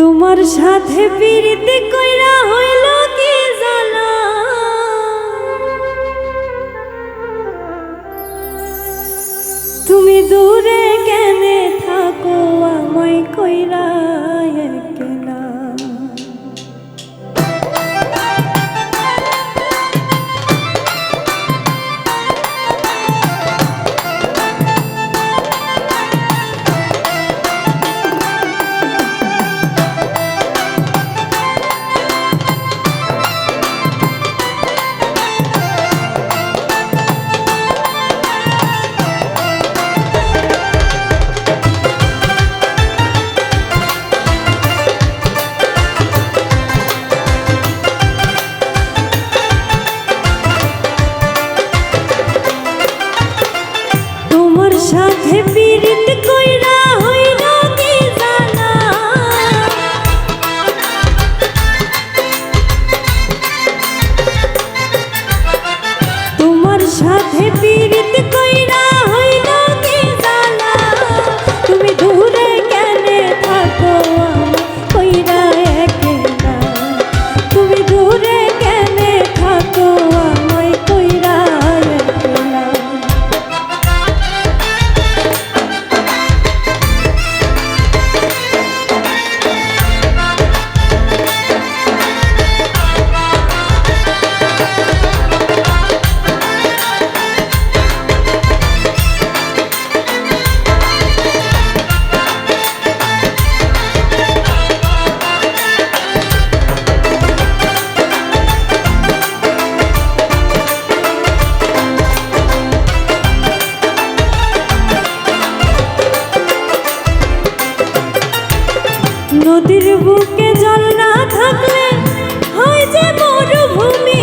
তোমার সাথে ফিরতে কইরা হইল কি জানা? তুমি দূরে কেন থাকো আমায় কইরা সাথে পীড়িত কইরা হইল কি জানা? তোমার সাথে পীড়িত কইরা নদীর বুকে জল না থাকলে হয় যে মরুভূমি।